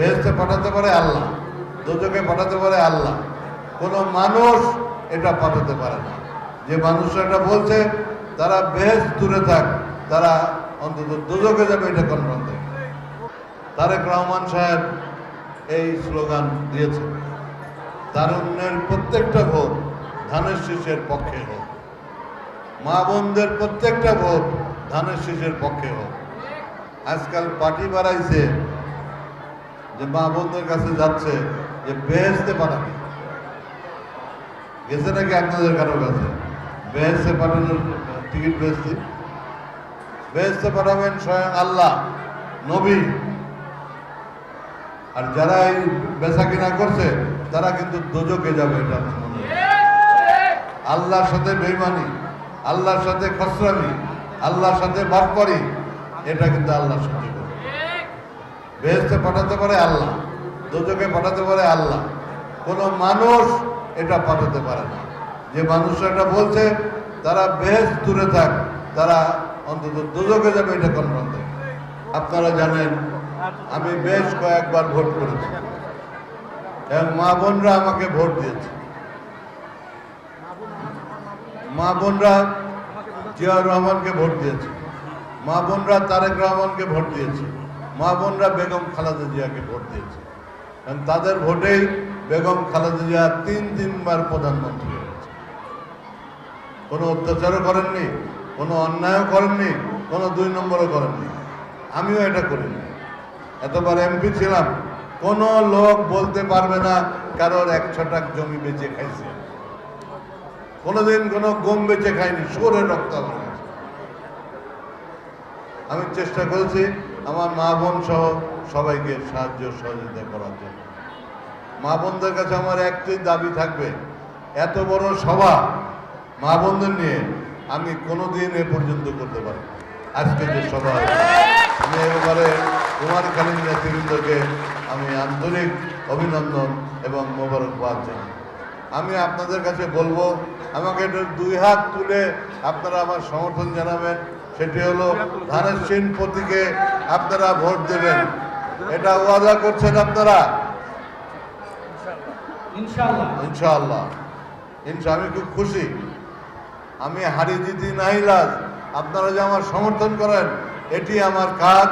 বেহেস্তে পাঠাতে পারে আল্লাহ দুজকে পাঠাতে পারে আল্লাহ। কোনো মানুষ এটা পাঠাতে পারে না। যে মানুষরা এটা বলছে, তারা বেহেস দূরে থাক, তারা অন্তত দুজকে যাবে এটা কনফার্ম দেয় তারেক রহমান সাহেব এই স্লোগান দিয়েছে তারুণ্যের প্রত্যেকটা ভোট ধানের শীষের পক্ষে হোক। মা বোনদের প্রত্যেকটা ভোট ধানের শীষের পক্ষে হোক। আজকাল পার্টি বাড়াইছে যে মা বোনদের কাছে যাচ্ছে, যে বেহেস্তে পাঠাবে। গেছে নাকি আপনাদের কারও কাছে? বেহেস্তে পাঠানোর টিকিট বেহেস্তি বেহেস্তে পাঠাবেন স্বয়ং আল্লাহ, নবী। আর যারা এই বেচা কিনা করছে, তারা কিন্তু দোজকে যাবে এটা আল্লাহর সাথে বেইমানি, আল্লাহর সাথে খসরামি আল্লাহর সাথে বাটপারি, এটা কিন্তু আল্লাহ সহ্য করে বেহেস্তে পাঠাতে পারে আল্লাহ দোজকে পাঠাতে পারে আল্লাহ। কোনো মানুষ এটা পাঠাতে পারে না। যে মানুষরা এটা বলছে, তারা বেহেস দূরে থাক, তারা অন্তত দুজকে যাবে এটা কনফার্ম দেয় আপনারা জানেন, আমি বেশ কয়েকবার ভোট করেছি। এবং মা বোনরা আমাকে ভোট দিয়েছে। মা বোনরা জিয়াউর রহমানকে ভোট দিয়েছে। মা বোনরা তারেক রহমানকে ভোট দিয়েছে। মা বোনরা বেগম খালেদা জিয়াকে ভোট দিয়েছে। কারণ তাদের ভোটেই বেগম খালেদা জিয়া তিন তিনবার প্রধানমন্ত্রী হয়েছে। কোনো অত্যাচারও করেননি, কোনো অন্যায়ও করেননি, কোনো দুই নম্বরও করেননি। আমিও এটা করিনি এতবার এমপি ছিলাম, কোনো লোক বলতে পারবে না কারোর এক ছটাক জমি বেঁচে খাইছে। কোনোদিন কোনো গম বেঁচে খাইনি সুরের রক্ত আমি চেষ্টা করেছি আমার মা বোন সহ সবাইকে সাহায্য সহযোগিতা করার জন্য। মা বোনদের কাছে আমার একটি দাবি থাকবে, এত বড় সভা মা বোনদের নিয়ে আমি কোনোদিন এ পর্যন্ত করতে পারি আজকে যে সভা আমি এবারে কুমার খালিদ নেতৃবৃন্দকে আমি আন্তরিক অভিনন্দন এবং মোবারকবাদ জানাই। আমি আপনাদের কাছে বলব, আমাকে দুই হাত তুলে আপনারা আমার সমর্থন জানাবেন সেটি হলো ধানের চিন প্রতীকে আপনারা ভোট দেবেন। এটা ওয়াদা করছেন আপনারা? ইনশাআল্লাহ। ইনশা আমি খুব খুশি। আমি হারি দিদি নাইলাজ আপনারা যে আমার সমর্থন করেন এটি আমার কাজ।